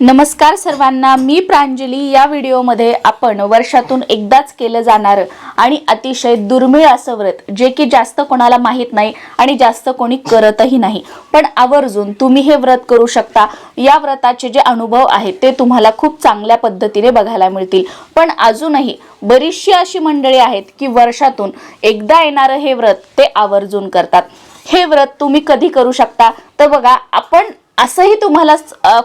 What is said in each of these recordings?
नमस्कार सर्वांना मी प्रांजली. या व्हिडिओमध्ये आपण वर्षातून एकदाच केलं जाणारं आणि अतिशय दुर्मिळ असं व्रत जे की जास्त कोणाला माहीत नाही आणि जास्त कोणी करतही नाही. पण आवर्जून तुम्ही हे व्रत करू शकता. या व्रताचे जे अनुभव आहेत ते तुम्हाला खूप चांगल्या पद्धतीने बघायला मिळतील. पण अजूनही बरीचशी अशी मंडळी आहेत की वर्षातून एकदा येणारं हे व्रत ते आवर्जून करतात. हे व्रत तुम्ही कधी करू शकता? तर बघा आपण असंही तुम्हाला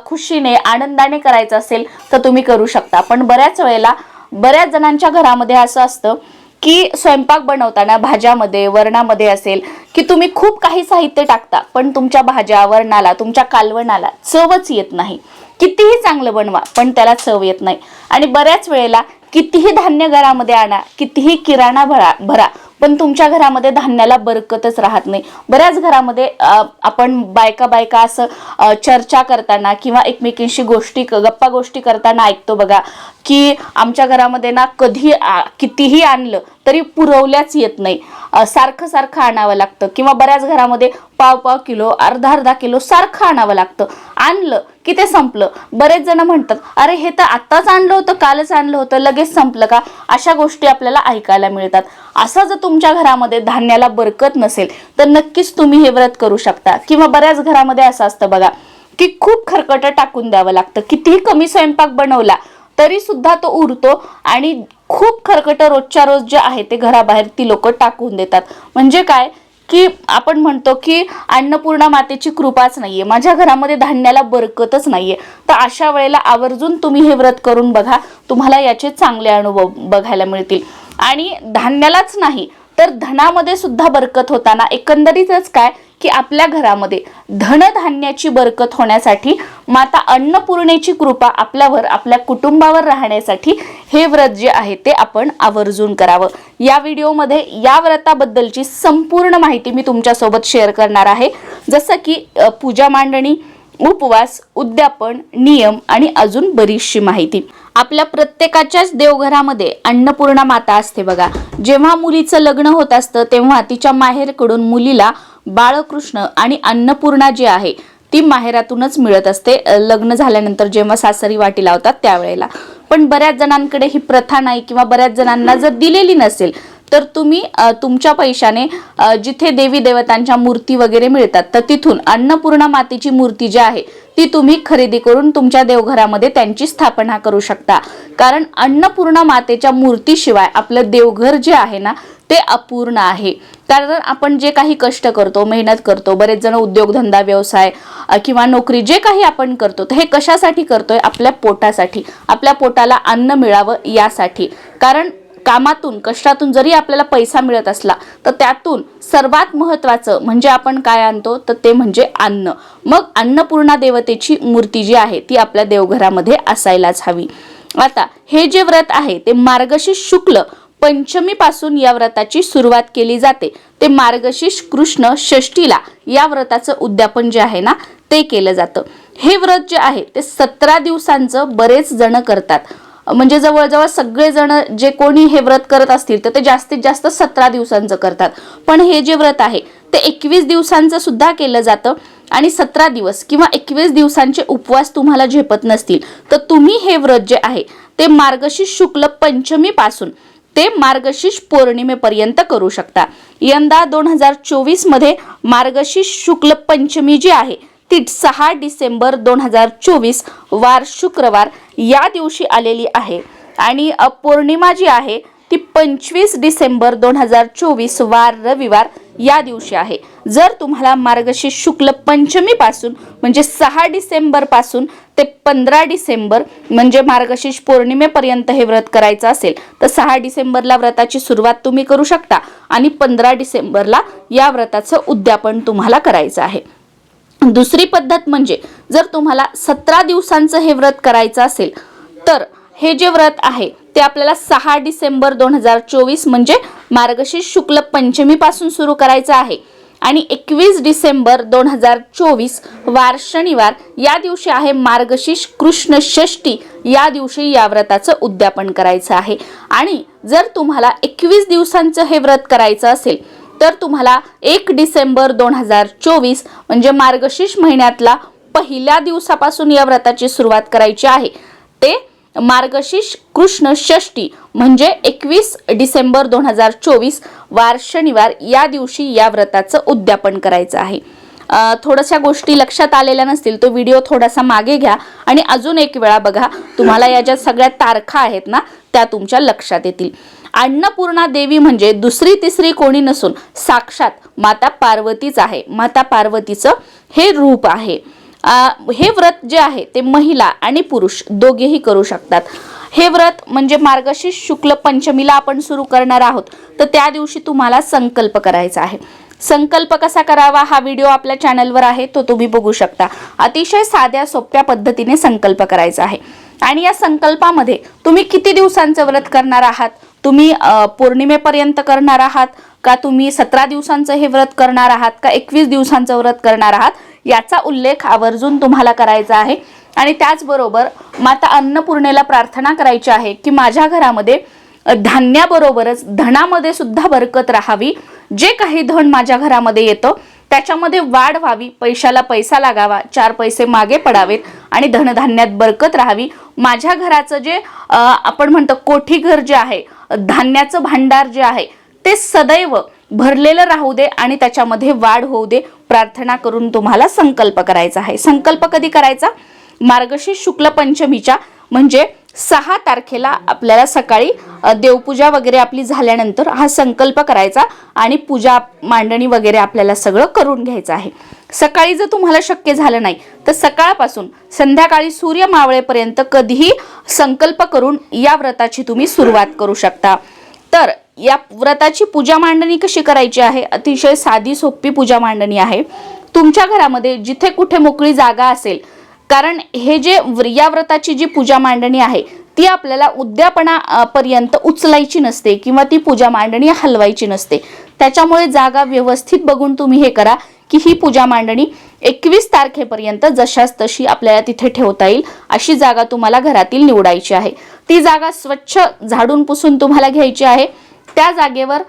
खुशीने आनंदाने करायचं असेल तर तुम्ही करू शकता. पण बऱ्याच वेळेला बऱ्याच जणांच्या घरामध्ये असं असतं की स्वयंपाक बनवताना भाज्यामध्ये वरणामध्ये असेल की तुम्ही खूप काही साहित्य टाकता पण तुमच्या भाज्या वरणाला तुमच्या कालवणाला चवच येत नाही. कितीही चांगलं बनवा पण त्याला चव येत नाही. आणि बऱ्याच वेळेला कितीही धान्य घरामध्ये आणा कितीही किराणा भरा भरा पण तुमच्या घरामध्ये धान्याला बरकतच राहत नाही. बऱ्याच घरामध्ये आपण बायका बायका असं चर्चा करताना किंवा एकमेकींशी गोष्टी गप्पा गोष्टी करताना ऐकतो बघा की आमच्या घरामध्ये ना कधी कितीही आणलं तरी पुरवल्याच येत नाही. सारखं सारखं आणावं लागतं किंवा बऱ्याच घरामध्ये पाव पाव किलो अर्धा अर्धा किलो सारखं आणावं लागतं. आणलं की ते संपलं. बरेच जण म्हणतात अरे हे तर आत्ताच आणलं होतं कालच आणलं होतं लगेच संपलं का? अशा गोष्टी आपल्याला ऐकायला मिळतात. असं जर तुमच्या घरामध्ये धान्याला बरकत नसेल तर नक्कीच तुम्ही हे व्रत करू शकता. किंवा बऱ्याच घरामध्ये असं असतं बघा की खूप खरकट टाकून द्यावं लागतं. कितीही कमी स्वयंपाक बनवला तरी सुद्धा तो उरतो आणि खूप खरकट रोजच्या रोज जे आहे ते घराबाहेर ती लोक टाकून देतात. म्हणजे काय? की आपण म्हणतो की अन्नपूर्णा मातेची कृपाच नाहीये. माझ्या घरामध्ये धान्याला बरकतच नाहीये. तर अशा वेळेला आवर्जून तुम्ही हे व्रत करून बघा. तुम्हाला याचे चांगले अनुभव बघायला मिळतील. आणि धान्यालाच नाही तर धनामध्ये सुद्धा बरकत होताना एकंदरीतच काय? की आपल्या घरामध्ये धनधान्याची बरकत होण्यासाठी माता अन्नपूर्णेची कृपा आपल्यावर आपल्या कुटुंबावर राहण्यासाठी हे व्रत जे आहे ते आपण आवर्जून करावं. या व्हिडिओमध्ये या व्रताबद्दलची संपूर्ण माहिती मी तुमच्यासोबत शेअर करणार आहे. जसं की पूजा मांडणी उपवास उद्यापन नियम आणि अजून बरीचशी माहिती. आपल्या प्रत्येकाच्याच देवघरामध्ये अन्नपूर्णा माता असते बघा. जेव्हा मुलीचं लग्न होत असतं तेव्हा तिच्या माहेरकडून मुलीला बाळकृष्ण आणि अन्नपूर्णा जी आहे ती माहेरातूनच मिळत असते. लग्न झाल्यानंतर जेव्हा सासरी वाटी लावतात त्यावेळेला. पण बऱ्याच जणांकडे ही प्रथा नाही किंवा बऱ्याच जणांना जर दिलेली नसेल तर तुम्ही तुमच्या पैशाने जिथे देवी देवतांच्या मूर्ती वगैरे मिळतात तर तिथून अन्नपूर्णा मातेची मूर्ती जी आहे ती तुम्ही खरेदी करून तुमच्या देवघरामध्ये त्यांची स्थापना करू शकता. कारण अन्नपूर्णा मातेच्या मूर्तीशिवाय आपलं देवघर जे आहे ना ते अपूर्ण आहे. कारण आपण जे काही कष्ट करतो मेहनत करतो बरेच जण उद्योगधंदा व्यवसाय किंवा नोकरी जे काही आपण करतो तर हे कशासाठी करतोय? आपल्या पोटासाठी. आपल्या पोटाला अन्न मिळावं यासाठी. कारण कामातून कष्टातून जरी आपल्याला पैसा मिळत असला तर त्यातून सर्वात महत्त्वाचं म्हणजे आपण काय आणतो? तर ते म्हणजे अन्न. मग अन्नपूर्णा देवतेची मूर्ती जी आहे ती आपल्या देवघरामध्ये असायलाच हवी. आता हे जे व्रत आहे ते मार्गशीर्ष शुक्ल पंचमीपासून या व्रताची सुरुवात केली जाते. ते मार्गशीर्ष कृष्ण षष्टीला या व्रताचं उद्यापन जे आहे ना ते केलं जातं. हे व्रत जे आहे ते सतरा दिवसांचं बरेच जण करतात. म्हणजे जवळजवळ सगळेजण जे कोणी हे व्रत करत असतील तर ते जास्तीत जास्त सतरा दिवसांचं करतात. पण हे जे व्रत आहे ते एकवीस दिवसांचं सुद्धा केलं जातं आणि सतरा दिवस किंवा एकवीस दिवसांचे उपवास तुम्हाला झेपत नसतील. तर तुम्ही हे व्रत जे आहे ते मार्गशीर्ष शुक्ल पंचमीपासून ते मार्गशीर्ष पौर्णिमेपर्यंत करू शकता. यंदा दोन हजार चोवीसमध्ये मार्गशीर्ष शुक्ल पंचमी जी आहे ती सहा डिसेंबर दोन हजार चोवीस वार शुक्रवार या दिवशी आलेली आहे. आणि पौर्णिमा जी आहे ती पंचवीस डिसेंबर दोन हजार चोवीस वार रविवार या दिवशी आहे. जर तुम्हाला मार्गशीर्ष शुक्ल पंचमीपासून म्हणजे सहा डिसेंबरपासून ते पंधरा डिसेंबर म्हणजे मार्गशीर्ष पौर्णिमेपर्यंत हे व्रत करायचं असेल तर सहा डिसेंबरला व्रताची सुरुवात तुम्ही करू शकता आणि पंधरा डिसेंबरला या व्रताचं उद्यापन तुम्हाला करायचं आहे. दुसरी पद्धत म्हणजे जर तुम्हाला सतरा दिवसांचं हे व्रत करायचं असेल तर हे जे व्रत आहे ते आपल्याला सहा डिसेंबर दोन हजार चोवीस म्हणजे मार्गशीर्ष शुक्ल पंचमीपासून सुरू करायचं आहे. आणि एकवीस डिसेंबर दोन हजार चोवीस वार शनिवार या दिवशी आहे मार्गशीर्ष कृष्ण षष्टी या दिवशी या व्रताचं उद्यापन करायचं आहे. आणि जर तुम्हाला एकवीस दिवसांचं हे व्रत करायचं असेल तर तुम्हाला एक डिसेंबर दोन हजार चोवीस म्हणजे मार्गशीर्ष महिन्यातला पहिल्या दिवसापासून या व्रताची सुरुवात करायची आहे. ते मार्गशीर्ष कृष्ण षष्टी म्हणजे एकवीस डिसेंबर दोन हजार चोवीस वार शनिवार या दिवशी या व्रताचं उद्यापन करायचं आहे. थोड्याशा गोष्टी लक्षात आलेल्या नसतील तो व्हिडिओ थोडासा मागे घ्या आणि अजून एक वेळा बघा तुम्हाला या ज्या सगळ्या तारखा आहेत ना त्या तुमच्या लक्षात येतील. अन्नपूर्णा देवी म्हणजे दुसरी तिसरी कोणी नसून साक्षात माता पार्वतीच आहे. माता पार्वतीचं हे रूप आहे. हे व्रत जे आहे ते महिला आणि पुरुष दोघेही करू शकतात. हे व्रत म्हणजे मार्गशीर्ष शुक्ल पंचमीला आपण सुरू करणार आहोत तर त्या दिवशी तुम्हाला संकल्प करायचा आहे. संकल्प कसा करावा हा व्हिडिओ आपल्या चॅनलवर आहे तो तुम्ही बघू शकता. अतिशय साध्या सोप्या पद्धतीने संकल्प करायचा आहे. आणि या संकल्पामध्ये तुम्ही किती दिवसांचं व्रत करणार आहात? तुम्ही पौर्णिमेपर्यंत करणार आहात? का तुम्ही सतरा दिवसांचं हे व्रत करणार आहात? का एकवीस दिवसांचं व्रत करणार आहात? याचा उल्लेख आवर्जून तुम्हाला करायचा आहे. आणि त्याचबरोबर माता अन्नपूर्णेला प्रार्थना करायची आहे की माझ्या घरामध्ये धान्याबरोबरच धनामध्ये सुद्धा बरकत राहावी. जे काही धन माझ्या घरामध्ये येतं त्याच्यामध्ये वाढ व्हावी पैशाला पैसा लागावा चार पैसे मागे पडावेत आणि धनधान्यात बरकत राहावी. माझ्या घराचं जे आपण म्हणतो कोठी घर जे आहे धान्याचं भांडार जे आहे ते सदैव भरलेलं राहू दे आणि त्याच्यामध्ये वाढ होऊ दे. प्रार्थना करून तुम्हाला संकल्प करायचा आहे. संकल्प कधी करायचा? मार्गशीर्ष शुक्ल पंचमीच्या म्हणजे सहा तारखेला आपल्याला सकाळी देवपूजा वगैरे आपली झाल्यानंतर हा संकल्प करायचा आणि पूजा मांडणी वगैरे आपल्याला सगळं करून घ्यायचं आहे. सकाळी जर तुम्हाला शक्य झालं नाही तर सकाळपासून संध्याकाळी सूर्य मावळेपर्यंत कधीही संकल्प करून या व्रताची तुम्ही सुरुवात करू शकता. तर या व्रताची पूजा मांडणी कशी करायची आहे? अतिशय साधी सोपी पूजा मांडणी आहे. तुमच्या घरामध्ये जिथे कुठे मोकळी जागा असेल कारण हे जे या व्रताची जी पूजा मांडणी आहे ती आपल्याला उद्यापणापर्यंत उचलायची नसते किंवा ती पूजा मांडणी हलवायची नसते. त्याच्यामुळे जागा व्यवस्थित बघून तुम्ही हे करा की ही पूजा मांडणी एकवीस तारखेपर्यंत जशाच तशी आपल्याला तिथे ठेवता येईल अशी जागा तुम्हाला घरातील निवडायची आहे. ती जागा स्वच्छ झाडून पुसून तुम्हाला घ्यायची आहे. त्या जागेवर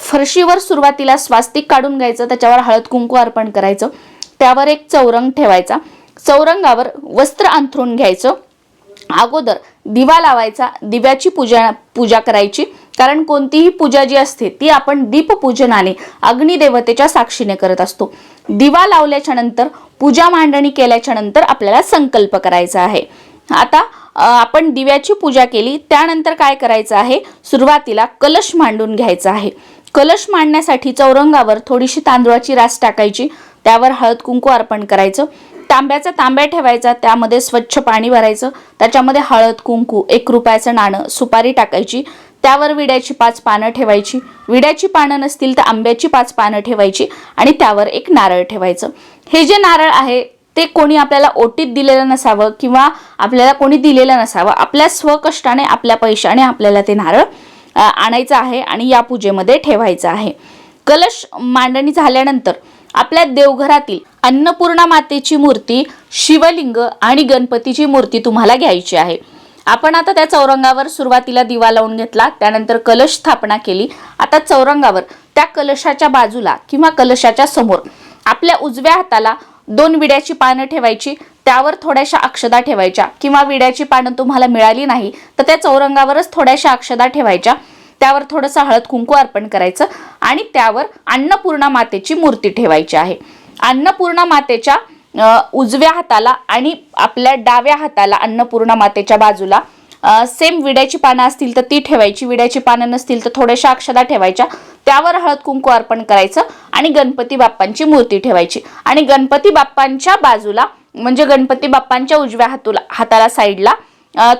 फरशीवर सुरुवातीला स्वास्तिक काढून घ्यायचं त्याच्यावर हळद कुंकू अर्पण करायचं त्यावर एक चौरंग ठेवायचा. चौरंगावर वस्त्र अंथरून घ्यायचं. अगोदर दिवा लावायचा दिव्याची पूजा पूजा करायची. कारण कोणतीही पूजा जी असते ती आपण दीपपूजनाने अग्निदेवतेच्या साक्षीने करत असतो. दिवा लावल्याच्या नंतर पूजा मांडणी केल्याच्यानंतर आपल्याला संकल्प करायचा आहे. आता आपण दिव्याची पूजा केली त्यानंतर काय करायचं आहे? सुरुवातीला कलश मांडून घ्यायचा आहे. कलश मांडण्यासाठी चौरंगावर थोडीशी तांदूळाची रास टाकायची. त्यावर हळद कुंकू अर्पण करायचं. तांब्याचा तांब्या ठेवायचा त्यामध्ये स्वच्छ पाणी भरायचं त्याच्यामध्ये हळद कुंकू एक रुपयाचं नाणं सुपारी टाकायची त्यावर विड्याची पाच पानं ठेवायची. विड्याची पानं नसतील तर आंब्याची पाच पानं ठेवायची आणि त्यावर एक नारळ ठेवायचं. हे जे नारळ आहे ते कोणी आपल्याला ओटीत दिलेलं नसावं किंवा आपल्याला कोणी दिलेलं नसावं. आपल्या स्वकष्टाने आपल्या पैशाने आपल्याला ते नारळ आणायचं आहे आणि या पूजेमध्ये ठेवायचं आहे. कलश मांडणी झाल्यानंतर आपल्या देवघरातील अन्नपूर्णा मातेची मूर्ती शिवलिंग आणि गणपतीची मूर्ती तुम्हाला घ्यायची आहे. आपण आता त्या चौरंगावर सुरुवातीला दिवा लावून घेतला त्यानंतर कलश स्थापना केली. आता चौरंगावर त्या कलशाच्या बाजूला किंवा कलशाच्या समोर आपल्या उजव्या हाताला दोन विड्याची पानं ठेवायची त्यावर थोड्याशा अक्षदा ठेवायच्या किंवा विड्याची पानं तुम्हाला मिळाली नाही तर त्या चौरंगावरच थोड्याशा अक्षदा ठेवायच्या. त्यावर थोडंसं हळद कुंकू अर्पण करायचं आणि त्यावर अन्नपूर्णा मातेची मूर्ती ठेवायची आहे. अन्नपूर्णा मातेच्या उजव्या हाताला आणि आपल्या डाव्या हाताला अन्नपूर्णा मातेच्या बाजूला सेम विड्याची पानं असतील तर ती ठेवायची विड्याची पानं नसतील तर थोड्याशा अक्षदा ठेवायच्या त्यावर हळद कुंकू अर्पण करायचं आणि गणपती बाप्पांची मूर्ती ठेवायची. आणि गणपती बाप्पांच्या बाजूला म्हणजे गणपती बाप्पांच्या उजव्या हातूला हाताला साईडला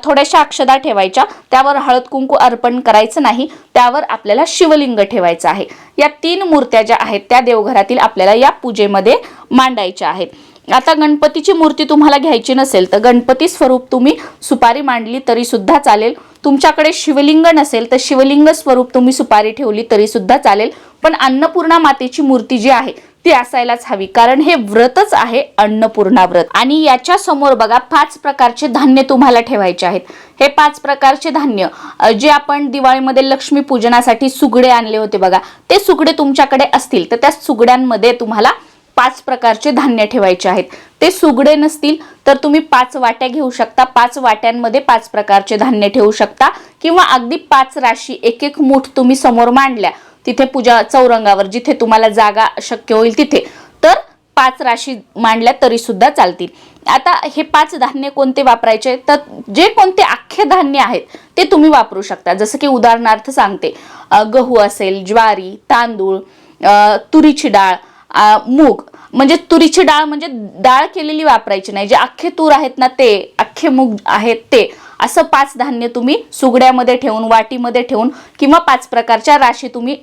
थोड्याशा अक्षदा ठेवायच्या. त्यावर हळद कुंकू अर्पण करायचं नाही. त्यावर आपल्याला शिवलिंग ठेवायचं आहे. या तीन मूर्त्या ज्या आहेत त्या देवघरातील आपल्याला या पूजेमध्ये मांडायच्या आहेत. आता गणपतीची मूर्ती तुम्हाला घ्यायची नसेल तर गणपती स्वरूप तुम्ही सुपारी मांडली तरी सुद्धा चालेल. तुमच्याकडे शिवलिंग नसेल तर शिवलिंग स्वरूप तुम्ही सुपारी ठेवली तरी सुद्धा चालेल. पण अन्नपूर्णा मातेची मूर्ती जी आहे ती असायलाच हवी. कारण हे व्रतच आहे अन्नपूर्णा व्रत. आणि याच्या समोर बघा पाच प्रकारचे धान्य तुम्हाला ठेवायचे आहेत. हे पाच प्रकारचे धान्य जे आपण दिवाळीमध्ये लक्ष्मी पूजनासाठी सुगडे आणले होते बघा ते सुगडे तुमच्याकडे असतील. तर त्या सुगड्यांमध्ये तुम्हाला पाच प्रकारचे धान्य ठेवायचे आहेत. ते सुगडे नसतील तर तुम्ही पाच वाट्या घेऊ शकता. पाच वाट्यांमध्ये पाच प्रकारचे धान्य ठेवू शकता. किंवा अगदी पाच राशी एक एक मूठ तुम्ही समोर मांडल्या. तिथे पूजा चौरंगावर जिथे तुम्हाला जागा शक्य होईल तिथे. तर पाच राशी मांडल्या तरी सुद्धा चालतील. आता हे पाच धान्य कोणते वापरायचे? तर जे कोणते अख्खे धान्य आहेत ते तुम्ही वापरू शकता. जसं की उदाहरणार्थ सांगते. गहू असेल ज्वारी तांदूळ तुरीची डाळ मूग. म्हणजे तुरीची डाळ म्हणजे डाळ केलेली वापरायची नाही. जे अख्खे तूर आहेत ना ते अख्खे मूग आहेत ते. असं पाच धान्य तुम्ही सुगड्यामध्ये ठेवून वाटीमध्ये ठेवून किंवा पाच प्रकारच्या राशी तुम्ही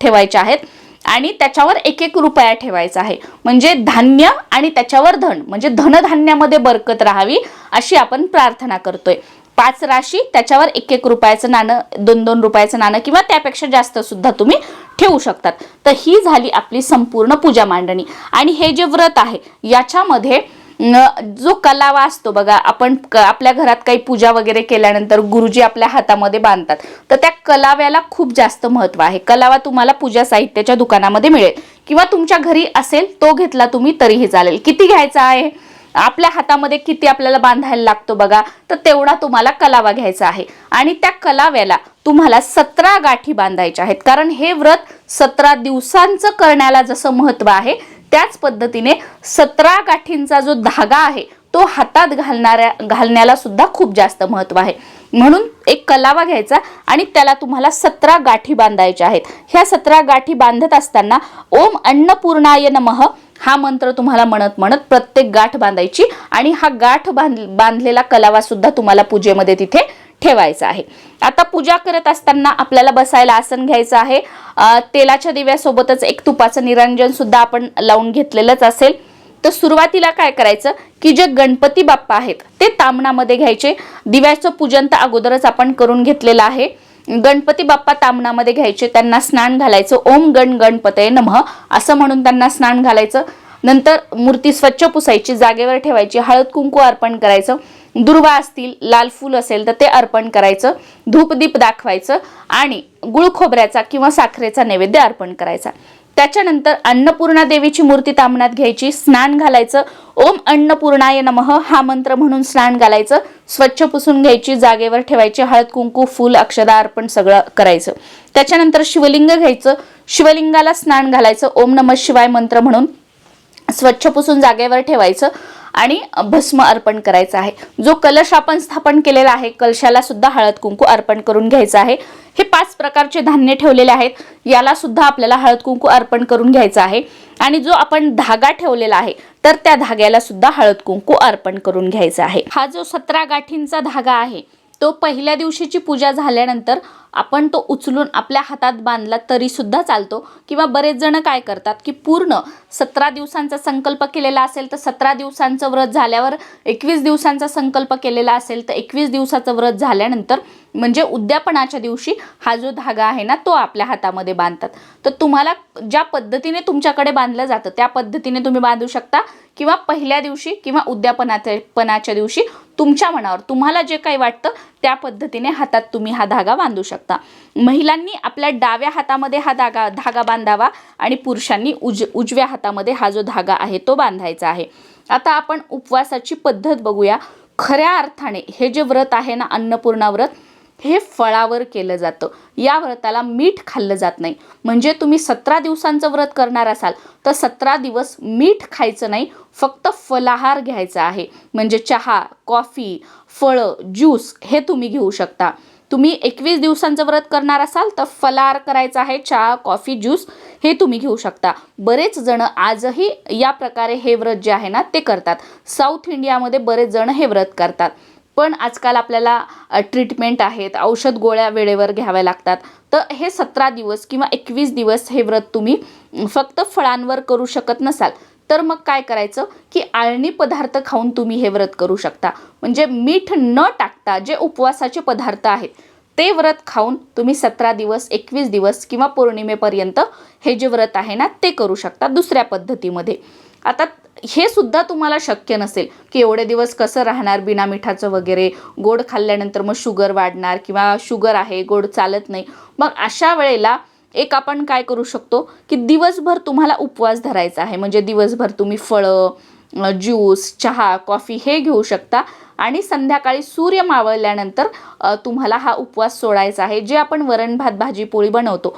ठेवायच्या आहेत. आणि त्याच्यावर एक एक रुपया ठेवायचा आहे. म्हणजे धान्य आणि त्याच्यावर धन म्हणजे धनधान्यामध्ये बरकत राहावी अशी आपण प्रार्थना करतोय. पाच राशी त्याच्यावर एक एक रुपयाचं नाणं दोन दोन रुपयाचं नाणं किंवा त्यापेक्षा जास्त सुद्धा तुम्ही ठेवू शकतात. तर ही झाली आपली संपूर्ण पूजा मांडणी. आणि हे जे व्रत आहे याच्यामध्ये जो कलावा असतो बघा आपण क- आपल्या घरात काही पूजा वगैरे केल्यानंतर गुरुजी आपल्या हातामध्ये बांधतात. तर त्या कलाव्याला खूप जास्त महत्त्व आहे. कलावा तुम्हाला पूजा साहित्याच्या दुकानामध्ये मिळेल. किंवा तुमच्या घरी असेल तो घेतला तुम्ही तरीही चालेल. किती घ्यायचा आहे? आपल्या हातामध्ये किती आपल्याला बांधायला लागतो बघा तर तेवढा तुम्हाला कलावा घ्यायचा आहे. आणि त्या कलाव्याला तुम्हाला सतरा गाठी बांधायच्या आहेत. कारण हे व्रत सतरा दिवसांचं करण्याला जसं महत्त्व आहे त्याच पद्धतीने सतरा गाठींचा जो धागा आहे तो हातात घालणाऱ्या घालण्याला सुद्धा खूप जास्त महत्त्व आहे. म्हणून एक कलावा घ्यायचा आणि त्याला तुम्हाला सतरा गाठी बांधायच्या आहेत. ह्या सतरा गाठी बांधत असताना ओम अन्नपूर्णाय नमः हा मंत्र तुम्हाला म्हणत म्हणत प्रत्येक गाठ बांधायची आणि हा गाठ बांध बांधलेला कलावा सुद्धा तुम्हाला पूजेमध्ये तिथे ठेवायचं आहे. आता पूजा करत असताना आपल्याला बसायला आसन घ्यायचं आहे. तेलाच्या दिव्यासोबतच एक तुपाचं निरंजन सुद्धा आपण लावून घेतलेलंच असेल. तर सुरुवातीला काय करायचं? की जे गणपती बाप्पा आहेत ते तामणामध्ये घ्यायचे. दिव्याचं पूजन तर अगोदरच आपण करून घेतलेलं आहे. गणपती बाप्पा तामणामध्ये घ्यायचे त्यांना स्नान घालायचं. ओम गण गणपतये नमः असं म्हणून त्यांना स्नान घालायचं. नंतर मूर्ती स्वच्छ पुसायची जागेवर ठेवायची हळद कुंकू अर्पण करायचं. दुर्वा असतील लाल फूल असेल तर ते अर्पण करायचं धूपदीप दाखवायचं आणि गुळ खोबऱ्याचा किंवा साखरेचा नैवेद्य अर्पण करायचा. त्याच्यानंतर अन्नपूर्णा देवीची मूर्ती तामणात घ्यायची स्नान घालायचं. ओम अन्नपूर्णाय नमः हा मंत्र म्हणून स्नान घालायचं. स्वच्छ पुसून घ्यायची जागेवर ठेवायची हळद कुंकू फूल अक्षदा अर्पण सगळं करायचं. त्याच्यानंतर शिवलिंग घ्यायचं. शिवलिंगाला स्नान घालायचं. ओम नमः शिवाय मंत्र म्हणून स्वच्छ पुसून जागेवर ठेवायचं. आणि भस्म अर्पण करायचं आहे. जो कलश आपण स्थापन केलेला आहे कलशाला सुद्धा हळद कुंकू अर्पण करून घ्यायचा आहे. हे पाच प्रकारचे धान्य ठेवलेले आहेत. याला सुद्धा आपल्याला हळद कुंकू अर्पण करून घ्यायचं आहे. आणि जो आपण धागा ठेवलेला आहे तर त्या धाग्याला सुद्धा हळद कुंकू अर्पण करून घ्यायचा आहे. हा जो सतरा गाठींचा धागा आहे तो पहिल्या दिवशीची पूजा झाल्यानंतर आपण तो उचलून आपल्या हातात बांधला तरीसुद्धा चालतो. किंवा बरेच जण काय करतात की पूर्ण सतरा दिवसांचा संकल्प केलेला असेल तर सतरा दिवसांचं व्रत झाल्यावर एकवीस दिवसांचा संकल्प केलेला असेल तर एकवीस दिवसाचं व्रत झाल्यानंतर म्हणजे उद्यापनाच्या दिवशी हा जो धागा आहे ना तो आपल्या हातामध्ये बांधतात. तर तुम्हाला ज्या पद्धतीने तुमच्याकडे बांधलं जातं त्या पद्धतीने तुम्ही बांधू शकता किंवा पहिल्या दिवशी किंवा उद्यापनाच्या पनाच्या दिवशी तुमच्या मनावर तुम्हाला जे काही वाटतं त्या पद्धतीने हातात तुम्ही हा धागा बांधू शकता. महिलांनी आपल्या डाव्या हातामध्ये हा धागा धागा बांधावा आणि पुरुषांनी उज उजव्या हातामध्ये हा जो धागा आहे तो बांधायचा आहे. आता आपण उपवासाची पद्धत बघूया. खऱ्या अर्थाने हे जे व्रत आहे ना अन्नपूर्णा व्रत हे फळावर केलं जातं. या व्रताला मीठ खाल्लं जात नाही. म्हणजे तुम्ही सतरा दिवसांचं व्रत करणार असाल तर सतरा दिवस मीठ खायचं नाही फक्त फलाहार घ्यायचा आहे. म्हणजे चहा कॉफी फळं ज्यूस हे तुम्ही घेऊ शकता. तुम्ही एकवीस दिवसांचं व्रत करणार असाल तर फलाहार करायचा आहे चहा कॉफी ज्यूस हे तुम्ही घेऊ शकता. बरेच जण आजही या प्रकारे हे व्रत जे आहे ना ते करतात. साऊथ इंडियामध्ये बरेच जण हे व्रत करतात. पण आजकाल आपल्याला ट्रीटमेंट आहेत औषध गोळ्या वेळेवर घ्याव्या लागतात. तर हे सतरा दिवस किंवा एकवीस दिवस हे व्रत तुम्ही फक्त फळांवर करू शकत नसाल तर मग काय करायचं की आळणी पदार्थ खाऊन तुम्ही हे व्रत करू शकता. म्हणजे मीठ न टाकता जे उपवासाचे पदार्थ आहेत ते व्रत खाऊन तुम्ही सतरा दिवस एकवीस दिवस किंवा पौर्णिमेपर्यंत हे जे व्रत आहे ना ते करू शकता दुसऱ्या पद्धतीमध्ये. आता हे सुद्धा तुम्हाला शक्य नसेल की एवढे दिवस कसं राहणार बिना मिठाचं वगैरे गोड खाल्ल्यानंतर मग शुगर वाढणार किंवा शुगर आहे गोड चालत नाही. मग अशा वेळेला एक आपण काय करू शकतो की दिवसभर तुम्हाला उपवास धरायचा आहे. म्हणजे दिवसभर तुम्ही फळं ज्यूस चहा कॉफी हे घेऊ शकता आणि संध्याकाळी सूर्य मावळल्यानंतर तुम्हाला हा उपवास सोडायचा आहे. जे आपण वरण भात भाजी पोळी बनवतो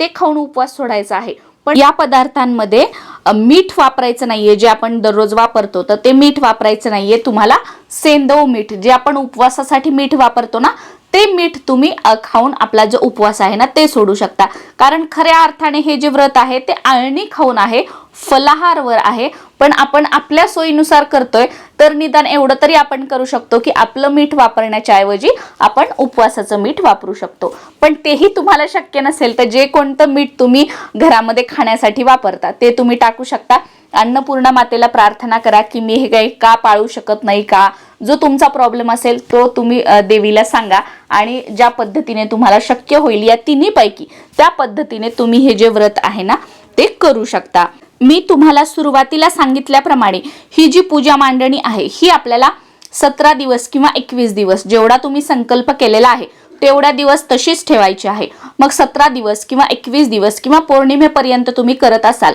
ते खाऊन उपवास सोडायचा आहे. पण या पदार्थांमध्ये मीठ वापरायचं नाहीये जे आपण दररोज वापरतो तर ते मीठ वापरायचं नाहीये. तुम्हाला सेंदव मीठ जे आपण उपवासासाठी मीठ वापरतो ना ते मीठ तुम्ही खाऊन आपला जो उपवास आहे ना ते सोडू शकता. कारण खऱ्या अर्थाने हे जे व्रत आहे ते आळणी खाऊन आहे फलाहारवर आहे. पण आपण आपल्या सोयीनुसार करतोय तर निदान एवढं तरी आपण करू शकतो की आपलं मीठ वापरण्याच्या ऐवजी आपण उपवासाचं मीठ वापरू शकतो. पण तेही तुम्हाला शक्य नसेल तर जे कोणतं मीठ तुम्ही घरामध्ये खाण्यासाठी वापरता ते तुम्ही टाकू शकता. अन्नपूर्णा मातेला प्रार्थना करा की मी हे काही का पाळू शकत नाही का? जो तुमचा प्रॉब्लेम असेल तो तुम्ही देवीला सांगा आणि ज्या पद्धतीने तुम्हाला शक्य होईल या तिन्हीपैकी त्या पद्धतीने तुम्ही हे जे व्रत आहे ना ते करू शकता. मी तुम्हाला सुरुवातीला सांगितल्याप्रमाणे ही जी पूजा मांडणी आहे ही आपल्याला सतरा दिवस किंवा एकवीस दिवस जेवढा तुम्ही संकल्प केलेला आहे तेवढ्या दिवस तशीच ठेवायची आहे. मग सतरा दिवस किंवा एकवीस दिवस किंवा पौर्णिमेपर्यंत तुम्ही करत असाल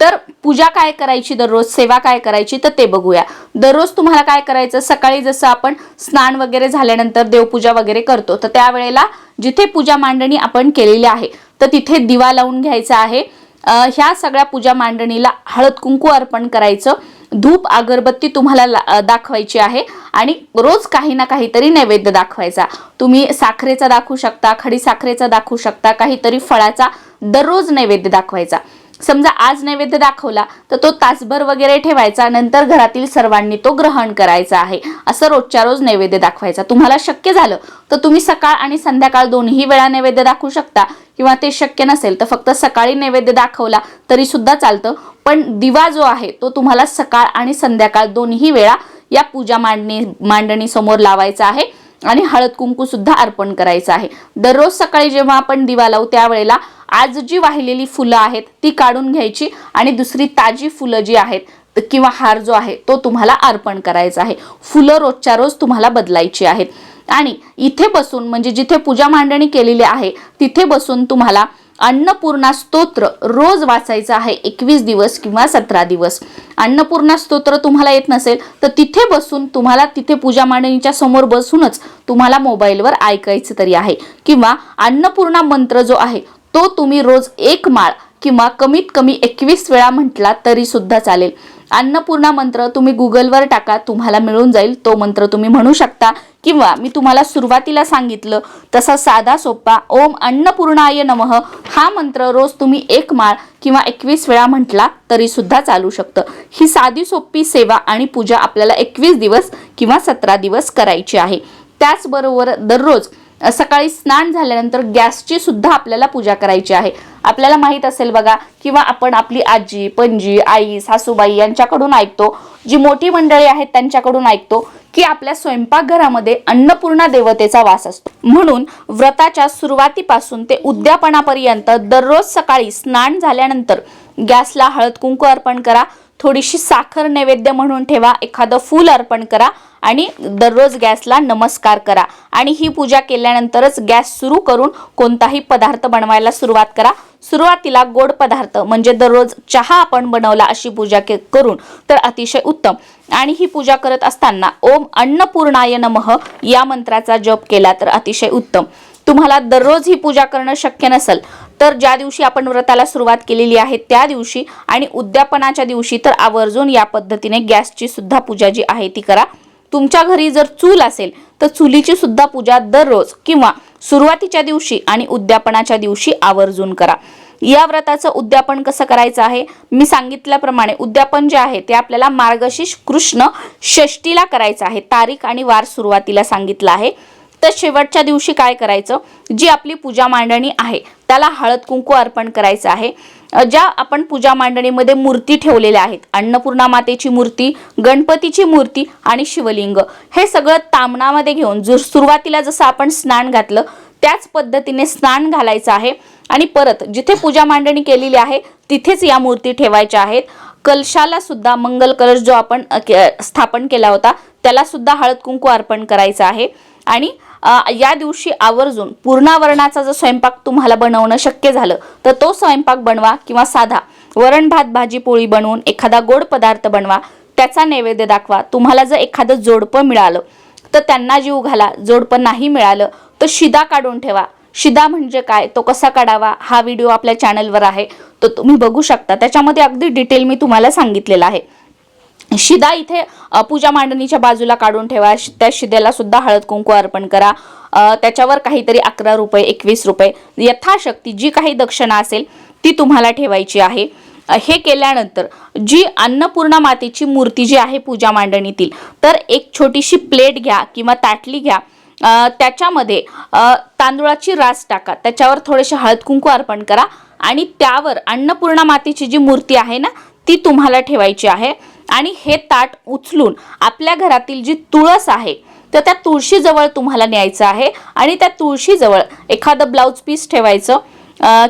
तर पूजा काय करायची दररोज? सेवा काय करायची? तर ते बघूया. दररोज तुम्हाला काय करायचं? सकाळी जसं आपण स्नान वगैरे झाल्यानंतर देवपूजा वगैरे करतो तर त्यावेळेला जिथे पूजा मांडणी आपण केलेली आहे तर तिथे दिवा लावून घ्यायचा आहे. ह्या सगळ्या पूजा मांडणीला हळद कुंकू अर्पण करायचं. धूप अगरबत्ती तुम्हाला ला- दाखवायची आहे आणि रोज काही ना काहीतरी नैवेद्य दाखवायचा. तुम्ही साखरेचा दाखवू शकता खडी साखरेचा दाखवू शकता काहीतरी फळाचा दररोज नैवेद्य दाखवायचा. समजा आज नैवेद्य दाखवला तर तो तासभर वगैरे ठेवायचा नंतर घरातील सर्वांनी तो ग्रहण करायचा आहे. असं रोजच्या रोज नैवेद्य दाखवायचा. तुम्हाला शक्य झालं तर तुम्ही सकाळ आणि संध्याकाळ दोन्ही वेळा नैवेद्य दाखवू शकता. किंवा ते शक्य नसेल तर फक्त सकाळी नैवेद्य दाखवला तरी सुद्धा चालतं. पण दिवा जो आहे तो तुम्हाला सकाळ आणि संध्याकाळ दोन्ही वेळा या पूजा मांडणी मांडणीसमोर लावायचा आहे. आणि हळद कुंकू सुद्धा अर्पण करायचं आहे. दररोज सकाळी जेव्हा आपण दिवा लावू त्यावेळेला आज जी वाहिलेली फुलं आहेत ती काढून घ्यायची आणि दुसरी ताजी फुलं जी आहेत किंवा हार जो आहे तो तुम्हाला अर्पण करायचा आहे. फुलं रोजच्या रोज तुम्हाला बदलायची आहेत. आणि इथे बसून म्हणजे जिथे पूजा मांडणी केलेली आहे तिथे बसून तुम्हाला अन्नपूर्णा स्तोत्र रोज वाचायचं आहे एकवीस दिवस किंवा सतरा दिवस. अन्नपूर्णा स्तोत्र तुम्हाला येत नसेल तर तिथे बसून तुम्हाला तिथे पूजा मांडणीच्या समोर बसूनच तुम्हाला मोबाईलवर ऐकायचं तरी आहे. किंवा अन्नपूर्णा मंत्र जो आहे तो तुम्ही रोज एक माळ किंवा कमीत कमी एकवीस वेळा म्हटला तरी सुद्धा चालेल. अन्नपूर्णा मंत्र तुम्ही गुगलवर टाका तुम्हाला मिळून जाईल. तो मंत्र तुम्ही म्हणू शकता किंवा मी तुम्हाला सुरुवातीला सांगितलं तसा साधा सोपा ओम अन्नपूर्णाय नमः. हा मंत्र रोज तुम्ही एक माळ किंवा एकवीस वेळा म्हटला तरी सुद्धा चालू शकतं. ही साधी सोपी सेवा आणि पूजा आपल्याला एकवीस दिवस किंवा सतरा दिवस करायची आहे. त्याचबरोबर दररोज सकाळी स्नान झाल्यानंतर गॅसची सुद्धा आपल्याला पूजा करायची आहे. आपल्याला माहीत असेल बघा किंवा आपण आपली आजी पणजी आई सासूबाई यांच्याकडून ऐकतो जी मोठी मंडळी आहेत त्यांच्याकडून ऐकतो की आपल्या स्वयंपाकघरामध्ये अन्नपूर्णा देवतेचा वास असतो. म्हणून व्रताच्या सुरुवातीपासून ते उद्यापनापर्यंत दररोज सकाळी स्नान झाल्यानंतर गॅसला हळद कुंकू अर्पण करा थोडीशी साखर नैवेद्य म्हणून ठेवा एखादं फूल अर्पण करा आणि दररोज गॅसला नमस्कार करा. आणि ही पूजा केल्यानंतरच गॅस सुरू करून कोणताही पदार्थ बनवायला सुरुवात करा. सुरुवातीला गोड पदार्थ म्हणजे दररोज चहा आपण बनवला अशी पूजा के करून तर अतिशय उत्तम. आणि ही पूजा करत असताना ओम अन्नपूर्णाय नमः या मंत्राचा जप केला तर अतिशय उत्तम. तुम्हाला दररोज ही पूजा करणं शक्य नसेल तर ज्या दिवशी आपण व्रताला सुरुवात केलेली आहे त्या दिवशी आणि उद्यापनाच्या दिवशी तर आवर्जून या पद्धतीने गॅसची सुद्धा पूजा जी आहे ती करा. तुमच्या घरी जर चूल असेल तर चुलीची सुद्धा पूजा दररोज किंवा सुरुवातीच्या दिवशी आणि उद्यापनाच्या दिवशी आवर्जून करा. या व्रताचं उद्यापन कसं करायचं आहे? मी सांगितल्याप्रमाणे उद्यापन जे आहे ते आपल्याला मार्गशीर्ष कृष्ण षष्टीला करायचं आहे तारीख आणि वार सुरुवातीला सांगितलं आहे. तर शेवटच्या दिवशी काय करायचं? जी आपली पूजा मांडणी आहे त्याला हळद कुंकू अर्पण करायचं आहे. ज्या आपण पूजा मांडणीमध्ये मूर्ती ठेवलेल्या आहेत. अन्नपूर्णा मातेची मूर्ती गणपतीची मूर्ती आणि शिवलिंग. हे सगळं तामणामध्ये घेऊन जो सुरुवातीला जसं आपण स्नान घातलं त्याच पद्धतीने स्नान घालायचं आहे. आणि परत जिथे पूजा मांडणी केलेली आहे तिथेच या मूर्ती ठेवायच्या आहेत. कलशाला सुद्धा मंगल कलश जो आपण के- स्थापन केला होता त्याला सुद्धा हळद कुंकू अर्पण करायचं आहे. आणि या दिवशी आवर्जून पूर्णावरणाचा जर स्वयंपाक तुम्हाला बनवणं शक्य झालं तर तो स्वयंपाक बनवा किंवा साधा. वरण भात भाजी पोळी बनवून एखादा गोड पदार्थ बनवा त्याचा नैवेद्य दाखवा तुम्हाला जर एखादं जोडपं मिळालं तर त्यांना जीव घाला. जोडपं नाही मिळालं तर शिदा काढून ठेवा. शिदा म्हणजे काय? तो कसा काढावा? हा व्हिडिओ आपल्या चॅनलवर आहे तो तुम्ही बघू शकता. त्याच्यामध्ये अगदी डिटेल मी तुम्हाला सांगितलेला आहे. शिदा इथे पूजा मांडणीच्या बाजूला काढून ठेवा. त्या शिद्याला सुद्धा हळद कुंकू अर्पण करा. त्याच्यावर काहीतरी अकरा रुपये एकवीस रुपये यथाशक्ती जी काही दक्षिणा असेल ती तुम्हाला ठेवायची आहे. हे केल्यानंतर जी अन्नपूर्णा मातेची मूर्ती जी आहे पूजा मांडणीतील तर एक छोटीशी प्लेट घ्या किंवा ताटली घ्या. त्याच्यामध्ये तांदुळाची तांदूळाची रास टाका. त्याच्यावर थोडेसे हळद कुंकू अर्पण करा. आणि त्यावर अन्नपूर्णा मातेची जी मूर्ती आहे ना ती तुम्हाला ठेवायची आहे. आणि हे ताट उचलून आपल्या घरातील जी तुळस आहे तर त्या तुळशीजवळ तुम्हाला न्यायचं आहे. आणि त्या तुळशीजवळ एखादं ब्लाऊज पीस ठेवायचं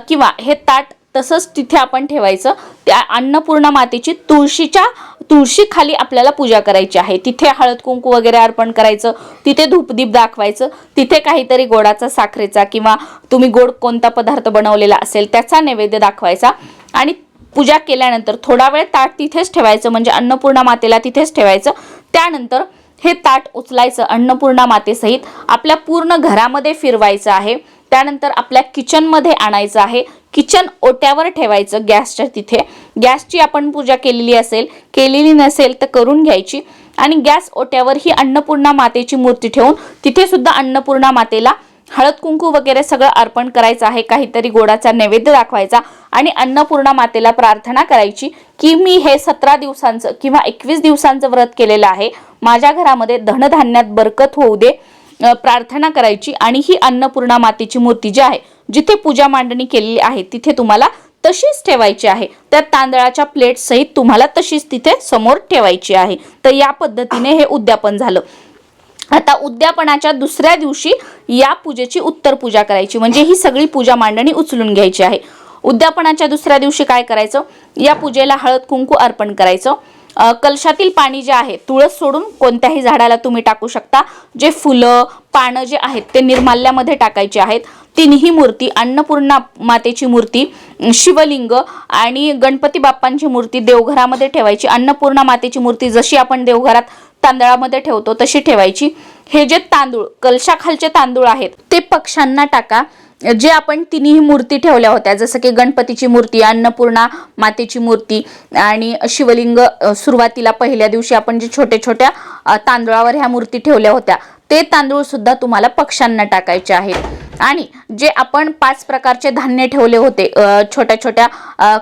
किंवा हे ताट तसंच तिथे आपण ठेवायचं त्या अन्नपूर्णा मातेची तुळशीच्या तुळशी खाली आपल्याला पूजा करायची आहे. तिथे हळद कुंकू वगैरे अर्पण करायचं तिथे धूपदीप दाखवायचं तिथे काहीतरी गोडाचा साखरेचा किंवा तुम्ही गोड कोणता पदार्थ बनवलेला असेल त्याचा नैवेद्य दाखवायचा. आणि पूजा केल्यानंतर थोडा वेळ ताट तिथेच ठेवायचं म्हणजे अन्नपूर्णा मातेला तिथेच ठेवायचं. त्यानंतर हे ताट उचलायचं अन्नपूर्णा मातेसहित आपल्या पूर्ण घरामध्ये फिरवायचं आहे. त्यानंतर आपल्या किचनमध्ये आणायचं आहे. किचन ओट्यावर ठेवायचं गॅसच्या तिथे. गॅसची आपण पूजा केलेली असेल केलेली नसेल तर करून घ्यायची. आणि गॅस ओट्यावर ही अन्नपूर्णा मातेची मूर्ती ठेवून तिथे सुद्धा अन्नपूर्णा मातेला हळद कुंकू वगैरे सगळं अर्पण करायचं आहे. काहीतरी गोडाचा नैवेद्य दाखवायचा आणि अन्नपूर्णा मातेला प्रार्थना करायची की मी हे सतरा दिवसांचं किंवा एकवीस दिवसांचं व्रत केलेलं आहे. माझ्या घरामध्ये धनधान्यात बरकत होऊ दे प्रार्थना करायची आणि ही अन्नपूर्णा मातेची मूर्ती जी आहे जिथे पूजा मांडणी केलेली आहे तिथे तुम्हाला तशीच ठेवायची आहे. त्या तांदळाच्या प्लेट सहित तुम्हाला तशीच तिथे समोर ठेवायची आहे. तर या पद्धतीने हे उद्यापन झालं. आता उद्यापनाच्या दुसऱ्या दिवशी या पूजेची उत्तर पूजा करायची. म्हणजे ही सगळी पूजा मांडणी उचलून घ्यायची आहे. उद्यापनाच्या दुसऱ्या दिवशी काय करायचं? या पूजेला हळद कुंकू अर्पण करायचं. कलशातील पाणी जे आहे तुळस सोडून कोणत्याही झाडाला तुम्ही टाकू शकता. जे फुलं पानं जे आहेत ते निर्माल्यामध्ये टाकायचे आहेत. तिन्ही मूर्ती अन्नपूर्णा मातेची मूर्ती शिवलिंग आणि गणपती बाप्पांची मूर्ती देवघरामध्ये ठेवायची. अन्नपूर्णा मातेची मूर्ती जशी आपण देवघरात तांदळामध्ये ठेवतो तशी ठेवायची. हे जे तांदूळ कलशाखालचे तांदूळ आहेत ते पक्ष्यांना टाका. जे आपण तिन्ही मूर्ती ठेवल्या होत्या जसं की गणपतीची मूर्ती अन्नपूर्णा मातेची मूर्ती आणि शिवलिंग सुरुवातीला पहिल्या दिवशी आपण जे छोटे छोट्या तांदळावर ह्या मूर्ती ठेवल्या होत्या ते तांदूळ सुद्धा तुम्हाला पक्ष्यांना टाकायचे आहेत. आणि जे आपण पाच प्रकारचे धान्य ठेवले होते छोट्या छोट्या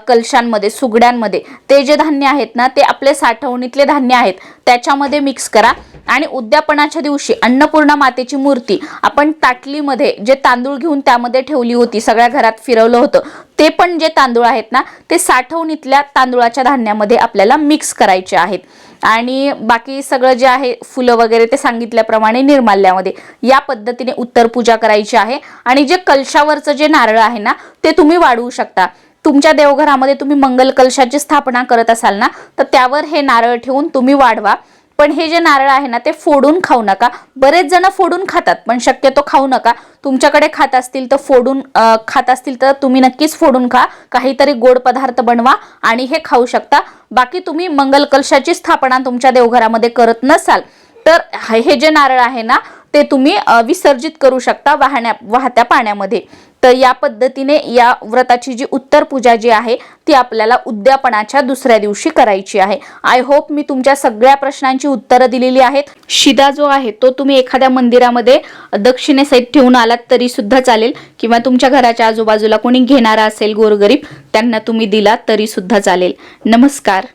कलशांमध्ये सुगड्यांमध्ये. ते जे धान्य आहेत ना ते आपले साठवणीतले धान्य आहेत. त्याच्यामध्ये मिक्स करा. आणि उद्यापनाच्या दिवशी अन्नपूर्णा मातेची मूर्ती आपण ताटलीमध्ये जे तांदूळ घेऊन त्यामध्ये ठेवली होती सगळ्या घरात फिरवलं होतं ते पण जे तांदूळ आहेत ना ते साठवणीतल्या तांदूळाच्या धान्यामध्ये आपल्याला मिक्स करायचे आहेत. आणि बाकी सगळं जे आहे फुलं वगैरे ते सांगितल्याप्रमाणे निर्माल्यामध्ये या पद्धतीने उत्तर पूजा करायची आहे. आणि जे कलशावरचं जे नारळ आहे ना ते तुम्ही वाढवू शकता. तुमच्या देवघरामध्ये तुम्ही मंगल कलशाची स्थापना करत असाल ना तर त्यावर हे नारळ ठेवून तुम्ही वाढवा. पण हे जे नारळ आहे ना ते फोडून खाऊ नका. बरेच जण फोडून खातात पण शक्यतो खाऊ नका. तुमच्याकडे खात असतील तर फोडून खात असतील तर तुम्ही नक्कीच फोडून खा. काहीतरी गोड पदार्थ बनवा आणि हे खाऊ शकता. बाकी तुम्ही मंगल कलशाची स्थापना तुमच्या देवघरामध्ये करत नसाल तर हे जे नारळ आहे ना ते तुम्ही विसर्जित करू शकता वाहण्या वाहत्या पाण्यामध्ये. तर या पद्धतीने या व्रताची जी उत्तर पूजा जी आहे ती आपल्याला उद्यापनाच्या दुसऱ्या दिवशी करायची आहे. आय होप मी तुमच्या सगळ्या प्रश्नांची उत्तरं दिलेली आहेत. शिदा जो आहे तो तुम्ही एखाद्या मंदिरामध्ये दक्षिणेसहित ठेवून आलात तरी सुद्धा चालेल. किंवा तुमच्या घराच्या आजूबाजूला कोणी घेणारा असेल गोरगरीब त्यांना तुम्ही दिलात तरी सुद्धा चालेल. नमस्कार.